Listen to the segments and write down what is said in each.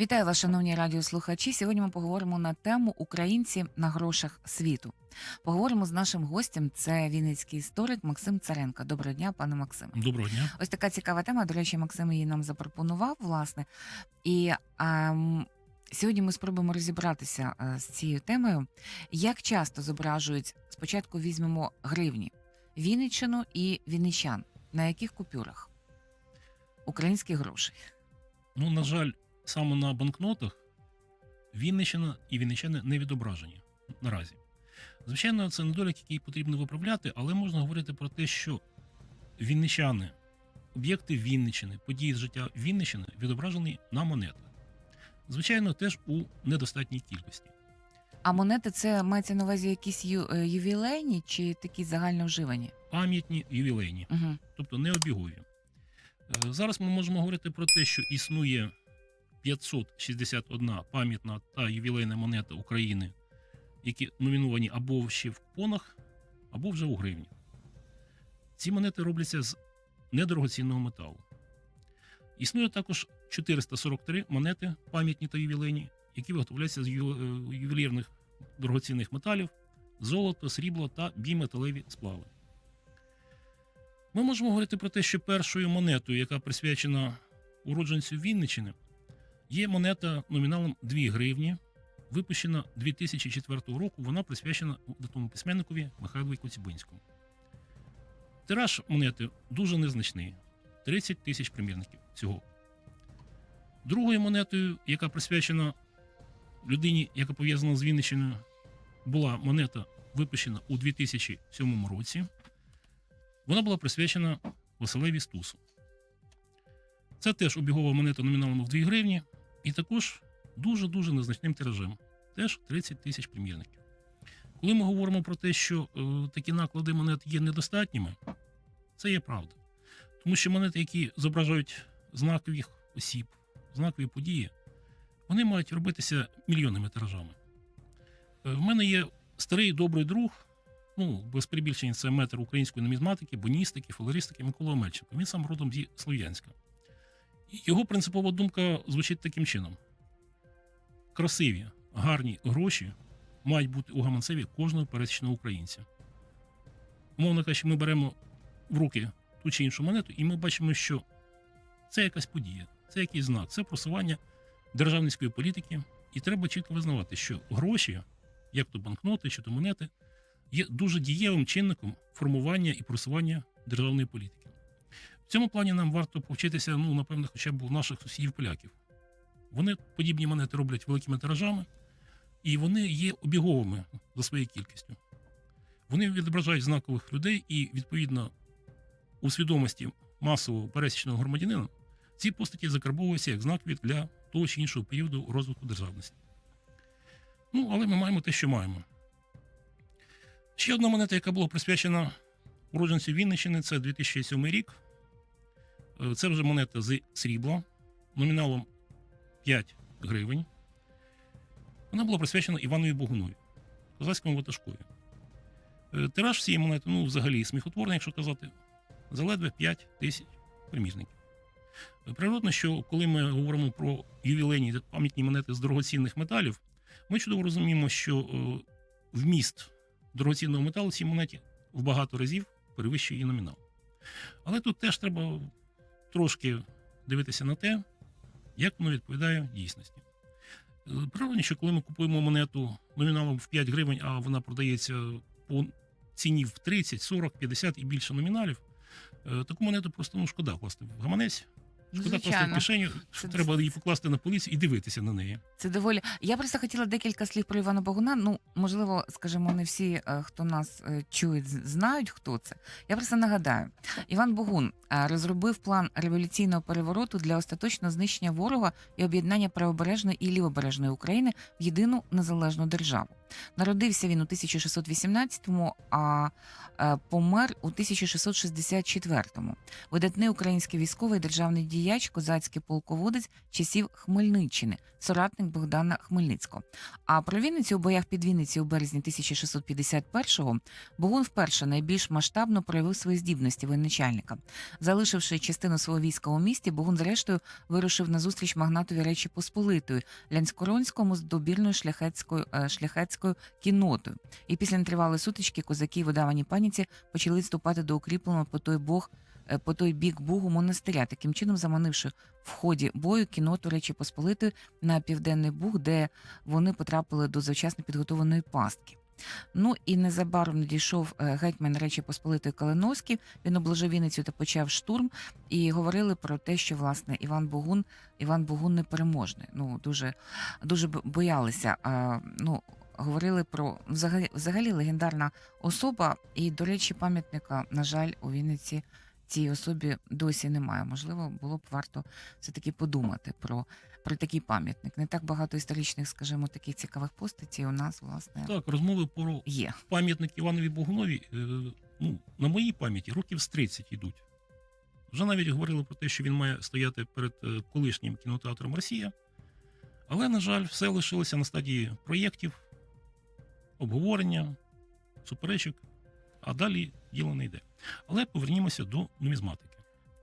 Вітаю вас, шановні радіослухачі. Сьогодні ми поговоримо на тему Українці на грошах світу. Поговоримо з нашим гостем. Це вінницький історик Максим Царенко. Доброго дня, пане Максиме. Доброго дня. Ось така цікава тема. До речі, Максим її нам запропонував, власне. І ем, сьогодні ми спробуємо розібратися е, з цією темою. Як часто зображують спочатку візьмемо гривні, Вінниччину і вінничан. На яких купюрах? Українські гроші. Ну, на жаль, саме на банкнотах Вінниччина і Вінничани не відображені наразі. Звичайно, це недолік, який потрібно виправляти, але можна говорити про те, що вінничани, об'єкти Вінниччини, події з життя Вінниччини відображені на монетах. Звичайно, теж у недостатній кількості. А монети це мається на увазі якісь ю, е, ювілейні чи такі загальновживані? Пам'ятні ювілейні. Угу. тобто не обігові. Е, Зараз ми можемо говорити про те, що існує 561 пам'ятна та ювілейна монета України, які номіновані або ще в купонах, або вже у гривні. Ці монети робляться з недорогоцінного металу. Існує також 443 монети пам'ятні та ювілейні, які виготовляються з е, ювелірних дорогоцінних металів, золото, срібло та біметалеві сплави. Ми можемо говорити про те, що першою монетою, яка присвячена уродженцю Вінниччини, є монета номіналом 2 гривні, випущена 2004 року. Вона присвячена датому письменникові Михайлові Коцюбинському. Тираж монети дуже незначний 30 тисяч примірників всього. Другою монетою, яка присвячена людині, яка пов'язана з Вінниччиною, була монета, випущена у 2007 році. Вона була присвячена Василеві Стусу. Це теж обігова монета номіналом в 2 гривні, і також дуже-дуже незначним тиражем. Теж 30 тисяч примірників. Коли ми говоримо про те, що е, такі наклади монет є недостатніми, це є правда. Тому що монети, які зображають знакових осіб, знакові події, вони мають робитися мільйонними тиражами. Е, В мене є старий добрий друг, ну, без перебільшення, це метр української нумізматики, боністики, флористики Микола Мельченко. Він сам родом зі Слов'янська. Його принципова думка звучить таким чином: красиві, гарні гроші мають бути у гаманцеві кожного пересічного українця. Умовно кажучи, ми беремо в руки ту чи іншу монету, і ми бачимо, що це якась подія, це якийсь знак, це просування державницької політики. І треба чітко визнавати, що гроші, як то банкноти чи то монети, є дуже дієвим чинником формування і просування державної політики. В цьому плані нам варто повчитися, ну, напевно, хоча б у наших сусідів поляків. Вони подібні монети роблять великими тиражами, і вони є обіговими за своєю кількістю. Вони відображають знакових людей, і, відповідно, у свідомості масового пересічного громадянина ці постаті закарбовуються як знакові для того чи іншого періоду розвитку державності. Ну, але ми маємо те, що маємо. Ще одна монета, яка була присвячена уродженцю Вінниччини, це 2007 рік. Е, Це вже монета з срібла номіналом 5 гривень. Вона була присвячена Іванові Богунові, козацькому ватажкові. Е, Тираж цієї монети, ну, взагалі, сміхотворний, якщо казати, заледве 5 тисяч примірників. Е, Природно, що коли ми говоримо про ювілейні пам'ятні монети з дорогоцінних металів, ми чудово розуміємо, що вміст дорогоцінного металу цій монеті в багато разів перевищує її номінал. Але тут теж треба трошки дивитися на те, як воно відповідає дійсності. Правильно, що коли ми купуємо монету номіналом в 5 гривень, а вона продається по ціні в 30, 40, 50 і більше номіналів, е, таку монету просто ну, шкода класти в гаманець, шкода класти в Звичайно. кишеню, Це- треба її покласти на полицю і дивитися на неї. Це доволі. Я просто хотіла декілька слів про Івана Богуна. Ну, можливо, скажімо, не всі, е, хто нас е, чують, з- знають, хто це. Я просто нагадаю: Іван Богун е, розробив план революційного перевороту для остаточного знищення ворога і об'єднання правобережної і лівобережної України в єдину незалежну державу. Народився він у 1618-му, а е, помер у 1664-му. Видатний український військовий державний діяч діяч, козацький полководець часів Хмельниччини, соратник Богдана Хмельницького. А про Вінницю у боях під Вінниці у березні 1651-го Богун вперше найбільш масштабно проявив свої здібності воєначальника. Залишивши частину свого війська у місті, Богун зрештою вирушив на зустріч магнатові Речі Посполитої Лянськоронському з добірною шляхетською, е, шляхетською кіннотою. І після нетривалої сутички козаки в видаваній паніці почали відступати до укріпленого по той бог. Е, По той бік Бугу монастиря, таким чином заманивши в ході бою кіноту Речі Посполитої на південний Буг, де вони потрапили до завчасно підготованої пастки. Ну і незабаром надійшов е, гетьман Речі Посполитої Калиновський. Він обложив Вінницю та почав штурм. І говорили про те, що власне Іван Богун, Іван Богун непереможний. Ну дуже дуже боялися. Ну говорили про взагалі, взагалі легендарна особа. І, до речі, пам'ятника, на жаль, у Вінниці цій особі досі немає. Можливо, було б варто все таки подумати про, про такий пам'ятник. Не так багато історичних, скажімо, таких цікавих постатей у нас власне Так, розмови про є. пам'ятник Іванові Богунові, е, ну, на моїй пам'яті років з 30 йдуть. Вже навіть говорили про те, що він має стояти перед е, колишнім кінотеатром Росія. Але, на жаль, все лишилося на стадії проєктів, обговорення, суперечок, а далі діло не йде. Але повернімося до нумізматики.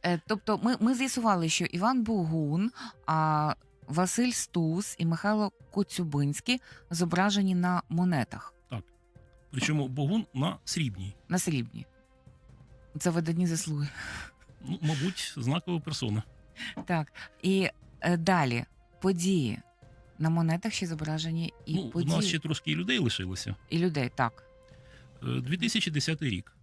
Е, Тобто, ми, ми з'ясували, що Іван Богун, а Василь Стус і Михайло Коцюбинський зображені на монетах Причому Богун на срібній. на срібні. Це видатні заслуги. Ну, мабуть, знакова персона. Так. І е, далі події. На монетах ще зображені і ну, у події, нас ще трошки і людей лишилося. і людей. Так. Е, 2010 рік.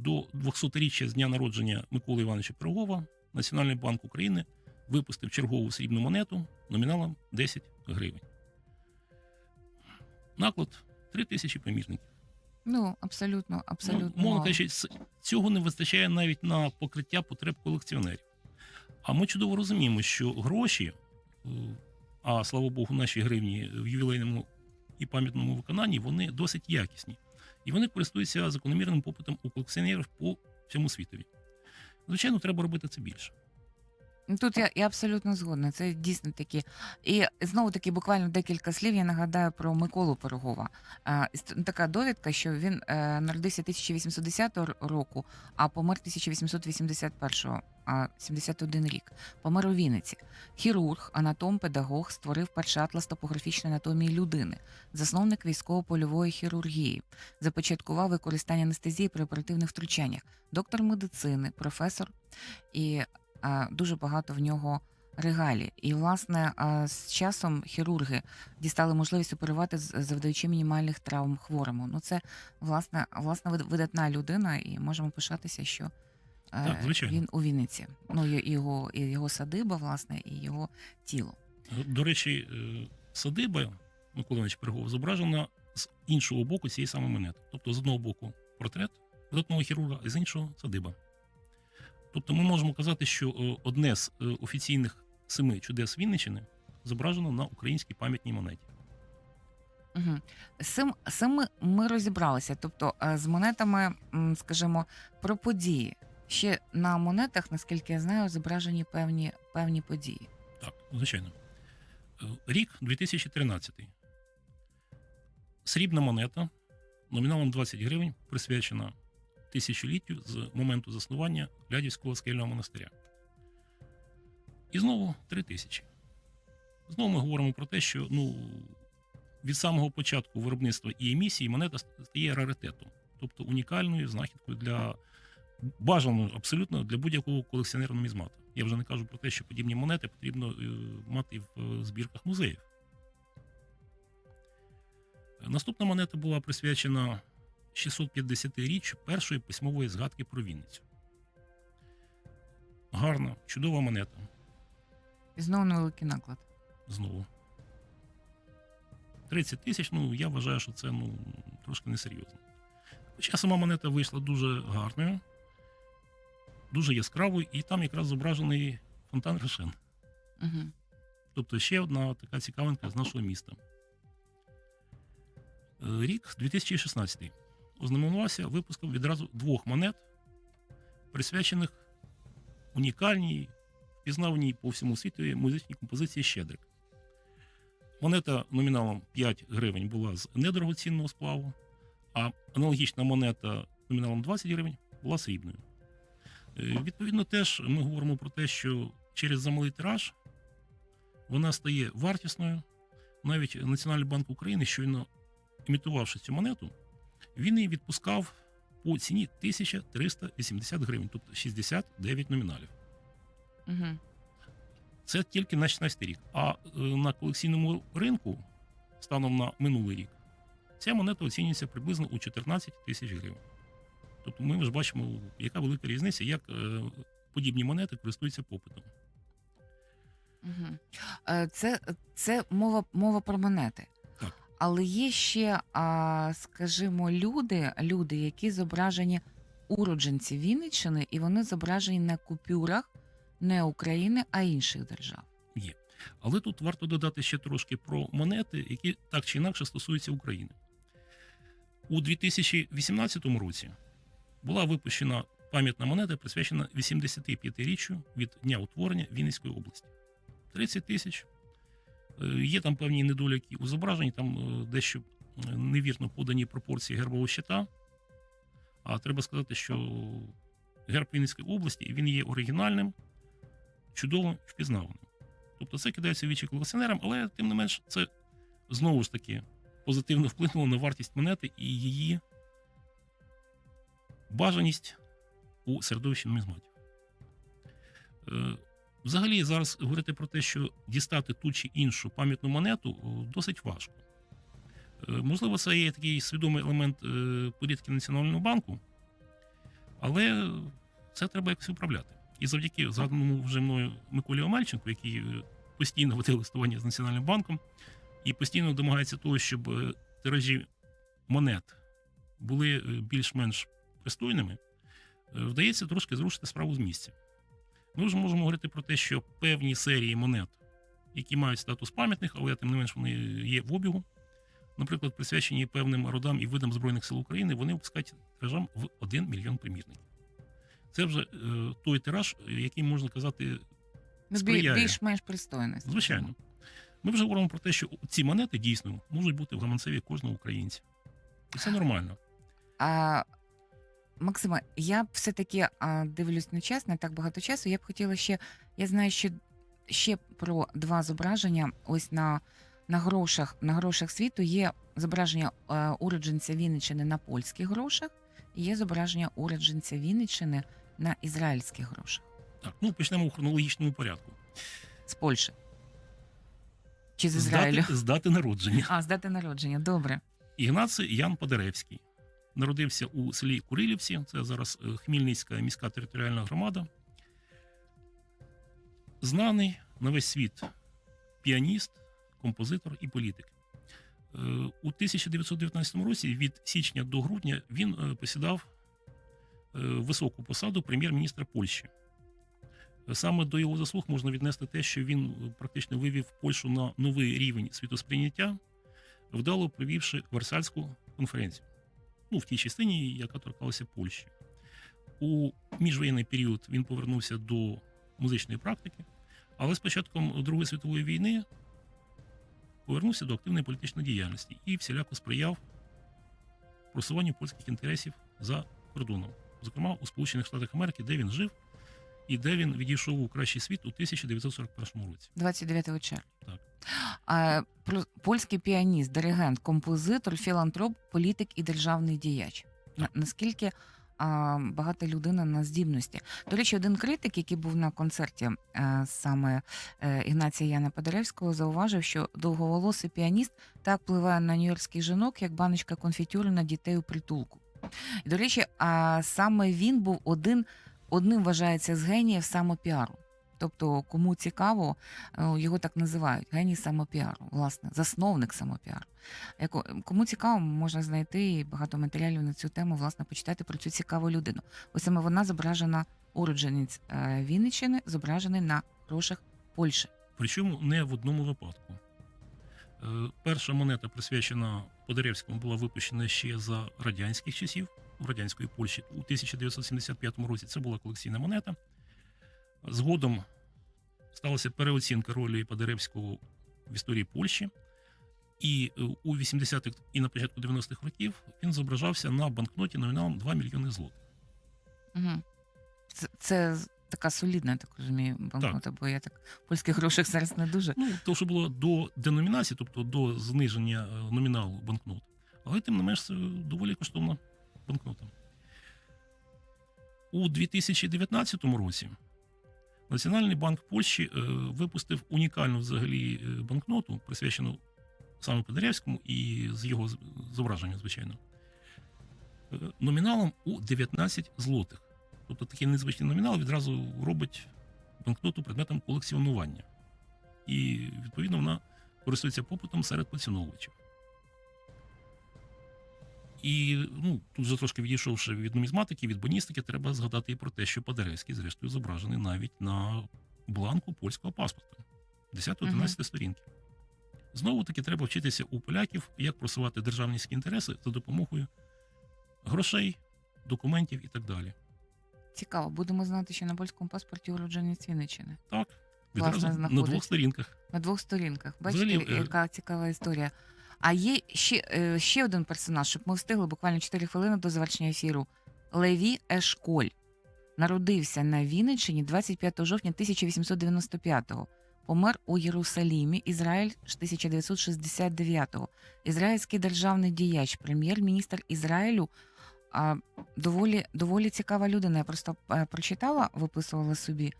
До 200-річчя з дня народження Миколи Івановича Пирогова Національний банк України випустив чергову срібну монету номіналом 10 гривень. Наклад 3 тисячі примірників. Ну, абсолютно, абсолютно. Ну, мовно кажучи, цього не вистачає навіть на покриття потреб колекціонерів. А ми чудово розуміємо, що гроші, е, а слава Богу, наші гривні в ювілейному і пам'ятному виконанні, вони досить якісні. І вони користуються закономірним попитом у колекціонерів по всьому світові. Звичайно, треба робити це більше. Ну, Тут я, я абсолютно згодна. Це дійсно такі. І знову таки, буквально декілька слів. Я нагадаю про Миколу Пирогова. А, іс- така довідка, що він е, народився 1810 р- року, а помер 1881, а 71 рік. Помер у Вінниці. Хірург, анатом, педагог створив перший атлас топографічної анатомії людини, засновник військово-польової хірургії, започаткував використання анестезії при оперативних втручаннях, доктор медицини, професор і дуже багато в нього регалій. І, власне, з часом хірурги дістали можливість оперувати завдаючи мінімальних травм хворому. Ну, це власне, власне вид- видатна людина, і можемо пишатися, що е, Так, звичайно. він у Вінниці. Ну, його, і його садиба, власне, і його тіло. До речі, е, садиба Микола Пирогова зображена з іншого боку цієї самої монети. Тобто, з одного боку портрет видатного хірурга, а з іншого садиба. Тобто ми можемо казати, що е, одне з е, офіційних семи чудес Вінниччини зображено на українській пам'ятній монеті. Угу. З цим ми, розібралися. Тобто, е, з монетами, скажімо, про події. Ще на монетах, наскільки я знаю, зображені певні, певні події. Так, звичайно. Рік 2013. Срібна монета номіналом 20 гривень присвячена тисячоліттю з моменту заснування Лядівського скельного монастиря. І знову 3 тисячі. Знову ми говоримо про те, що ну, від самого початку виробництва і емісії монета стає раритетом, тобто унікальною знахідкою для бажаною абсолютно для будь-якого колекціонера нумізмата. Я вже не кажу про те, що подібні монети потрібно е, мати в е, збірках музеїв. Наступна монета була присвячена 650-річчю першої письмової згадки про Вінницю. Гарна, чудова монета. І знову невеликий наклад. Знову. 30 тисяч, ну я вважаю, що це ну, трошки несерйозно. Хоча сама монета вийшла дуже гарною, дуже яскравою, і там якраз зображений фонтан Рошен. Угу. Тобто ще одна така цікавинка з нашого міста. Е, Рік 2016 ознаменувався випуском відразу двох монет, присвячених унікальній впізнаваній по всьому світу музичній композиції Щедрик. Монета номіналом 5 гривень була з недорогоцінного сплаву, а аналогічна монета номіналом 20 гривень була срібною. Е, Відповідно, теж ми говоримо про те, що через замалий тираж вона стає вартісною. Навіть Національний банк України, щойно імітувавши цю монету, він її відпускав по ціні 1380 гривень, тобто 69 номіналів. Угу. Це тільки на 16 рік. А е, на колекційному ринку, станом на минулий рік, ця монета оцінюється приблизно у 14 тисяч гривень. Тобто ми ж бачимо, яка велика різниця, як е, подібні монети користуються попитом. Угу. Це, це мова, мова про монети. Але є ще, скажімо, люди, люди, які зображені уродженці Вінниччини, і вони зображені на купюрах не України, а інших держав. Є. Але тут варто додати ще трошки про монети, які так чи інакше стосуються України. У 2018 році була випущена пам'ятна монета, присвячена 85-річчю від дня утворення Вінницької області. 30 тисяч. Е, Є там певні недоліки у зображенні, там е, дещо е, невірно подані пропорції гербового щита. А треба сказати, що герб Вінницької області він є оригінальним, чудовим, впізнаваним. Тобто це кидається вічі колекціонерам, але тим не менш це знову ж таки позитивно вплинуло на вартість монети і її бажаність у середовищі нумізматів. Взагалі, зараз говорити про те, що дістати ту чи іншу пам'ятну монету досить важко. Е, Можливо, це є такий свідомий елемент е, політики Національного банку, але це треба якось управляти. І завдяки згаданому вже мною Миколі Омельченку, який е, постійно веде листування з Національним банком і постійно домагається того, щоб тиражі монет були більш-менш пристойними, вдається трошки зрушити справу з місця. Ми вже можемо говорити про те, що певні серії монет, які мають статус пам'ятних, але тим не менш вони є в обігу, наприклад, присвячені певним родам і видам Збройних сил України, вони випускають тиражам в 1 мільйон примірників. Це вже е, той тираж, який можна казати, Ну, Сприяє. більш-менш пристойність. звичайно. Ми вже говоримо про те, що ці монети дійсно можуть бути в гаманцеві кожного українця. І це нормально. А, Максима, я б все-таки а, дивлюсь на час, не так багато часу. Я б хотіла ще. Я знаю, що ще про два зображення. Ось на, на грошах на грошах світу є зображення е, уродженця Вінниччини на польських грошах, і є зображення уродженця Вінниччини на ізраїльських грошах Так, ну почнемо в хронологічному порядку. з Польщі. Чи з З Ізраїлю? дати, з дати народження. А, з дати народження. Добре. Ігнаций Ян Падеревський народився у селі Курилівці, це зараз е, Хмільницька міська територіальна громада. Знаний на весь світ піаніст, композитор і політик. Е, У 1919 році від січня до грудня він е, посідав високу посаду прем'єр-міністра Польщі. Саме до його заслуг можна віднести те, що він практично вивів Польщу на новий рівень світосприйняття, вдало провівши Версальську конференцію. Ну, в тій частині, яка торкалася Польщі. У міжвоєнний період він повернувся до музичної практики, але з початком Другої світової війни повернувся до активної політичної діяльності і всіляко сприяв просуванню польських інтересів за кордоном, зокрема у Сполучених Штатах Америки, де він жив і де він відійшов у кращий світ у 1941 році. 29 червня. Так. Польський піаніст, диригент, композитор, філантроп, політик і державний діяч. Наскільки багата людина на здібності? До речі, один критик, який був на концерті е, саме е, Ігнація Яна Падаревського, зауважив, що довговолосий піаніст так впливає на нью-йоркських жінок, як баночка конфітюри на дітей у притулку. До речі, а саме він був один, одним вважається з геніїв самопіару. Тобто, кому цікаво, е, його так називають геній самопіару, власне, засновник самопіару. Кому цікаво, можна знайти багато матеріалів на цю тему, власне, почитати про цю цікаву людину. Ось саме вона зображена уродженець е, Вінниччини, зображений на грошах Польщі. Причому не в одному випадку. Е, Перша монета, присвячена Подеревському, була випущена ще за радянських часів в радянської Польщі у 1975 році. Це була колекційна монета. Згодом сталася переоцінка ролі Падеревського в історії Польщі. І е, у 80-х і на початку 90-х років він зображався на банкноті номіналом 2 мільйони злотих. Угу. Це, це така солідна, так розумію, банкнота, бо я так польських грошей зараз не дуже. Ну, то, що було до деномінації, тобто до зниження е, номіналу банкнот. Але тим не менш це доволі коштовна банкнота. У 2019 році Національний банк Польщі е, випустив унікальну взагалі е, банкноту, присвячену саме Подеревському і з його зображенням, звичайно, е, номіналом у 19 злотих. Тобто такий незвичний номінал відразу робить банкноту предметом колекціонування і відповідно вона користується попитом серед поціновувачів. І ну, тут вже трошки відійшовши від нумізматики, від боністики, треба згадати і про те, що Падеревський, зрештою, зображений навіть на бланку польського паспорта 10-11 сторінки. Знову таки треба вчитися у поляків, як просувати державницькі інтереси за допомогою грошей, документів і так далі. Цікаво, будемо знати, що на польському паспорті уродженець Вінниччини. Так, Власне, відразу на двох сторінках. На двох сторінках. Бачите, Взагалі, е, яка цікава історія. А є ще, е, ще один персонаж, щоб ми встигли буквально 4 хвилини до завершення ефіру. Леві Ешколь народився на Вінниччині 25 жовтня 1895-го. Помер у Єрусалімі, Ізраїль з 1969-го. Ізраїльський державний діяч, прем'єр-міністр Ізраїлю. А, доволі, доволі цікава людина. Я просто е, прочитала, виписувала собі,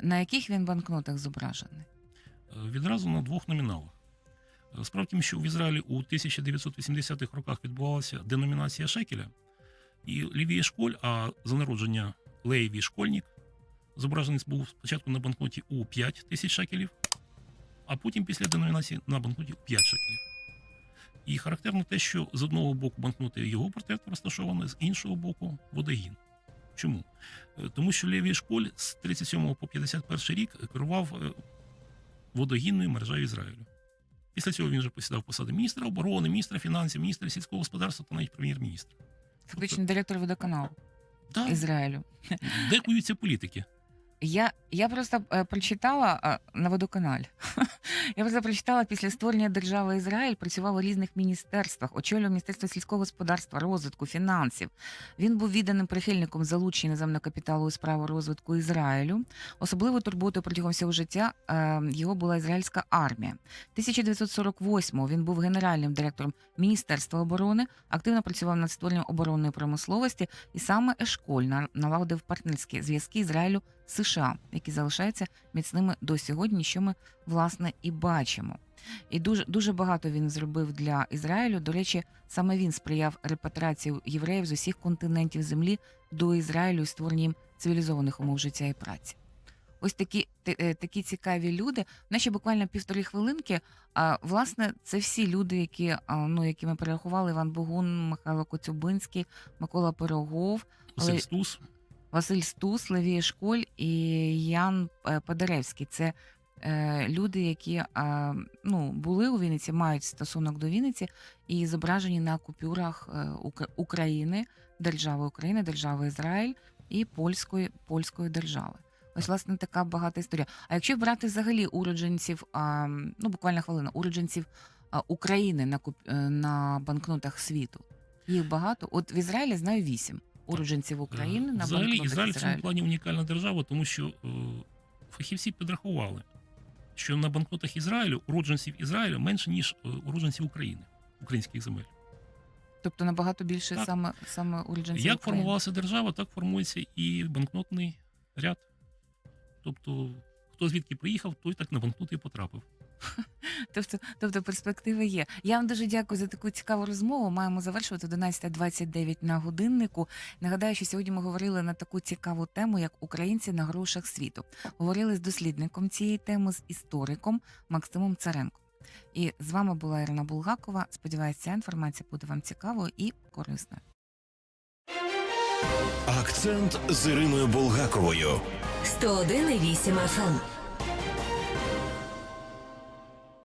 на яких він банкнотах зображений. Е, відразу на двох номіналах. Справа в тім, що в Ізраїлі у 1980-х роках відбувалася деномінація шекеля, і Лівій Школь, а за народження Леєві Школьник, зображений був спочатку на банкноті у 5 тисяч шекелів, а потім після деномінації на банкноті у 5 шекелів. І характерно те, що з одного боку банкноти його портрет розташований, з іншого боку водогін. Чому? Е, Тому що Левій Школь з 37 по 51 рік керував е, водогінною мережею Ізраїлю. Після цього він вже посідав посади міністра оборони, міністра фінансів, міністра сільського господарства та навіть прем'єр-міністра. Фактично директор водоканалу да. Ізраїлю. де куються політики? Я, я просто е, прочитала е, на водоканалі. я просто прочитала після створення держави Ізраїль, працював у різних міністерствах, очолював Міністерство сільського господарства, розвитку, фінансів. Він був відданим прихильником залучення наземного капіталу у справу розвитку Ізраїлю. Особливою турботою протягом всього життя е, його була ізраїльська армія. 1948-го він був генеральним директором Міністерства оборони, активно працював над створенням оборонної промисловості, і саме Ешколь на- налагодив партнерські зв'язки Ізраїлю США, які залишаються міцними до сьогодні, що ми власне і бачимо. І дуже дуже багато він зробив для Ізраїлю. До речі, саме він сприяв репатріації євреїв з усіх континентів землі до Ізраїлю і створенням цивілізованих умов життя і праці. Ось такі, е, такі цікаві люди. Наші буквально півтори хвилинки. А власне, це всі люди, які ну які ми перерахували: Іван Богун, Михайло Коцюбинський, Микола Пирогов, Стус, Василь Стус, Левій Школь і Ян е, Падеревський. Це е, люди, які е, ну, були у Вінниці, мають стосунок до Вінниці і зображені на купюрах е, України, держави України, держави Ізраїль і польської, польської держави. Ось, власне, така багата історія. А якщо брати взагалі уродженців, а, ну буквально хвилина, уродженців а, України на куп... е, на банкнотах світу, їх багато. От в Ізраїлі знаю вісім уродженців України на Взагалі, Ізраїль в цьому плані унікальна держава, тому що е, фахівці підрахували, що на банкнотах Ізраїлю уродженців Ізраїля менше, ніж е, уродженців України, українських земель. Тобто набагато більше Так. саме саме уродженців Як України. формувалася держава, так формується і банкнотний ряд. Тобто, хто звідки приїхав, той так на банкноти і потрапив. Тобто, тобто перспективи є. Я вам дуже дякую за таку цікаву розмову. Маємо завершувати 11.29 на годиннику. Нагадаю, що сьогодні ми говорили на таку цікаву тему, як українці на грошах світу. Говорили з дослідником цієї теми, з істориком Максимом Царенко. І з вами була Ірина Булгакова. Сподіваюся, ця інформація буде вам цікавою і корисною. Акцент з Іриною Булгаковою. 101,8 FM.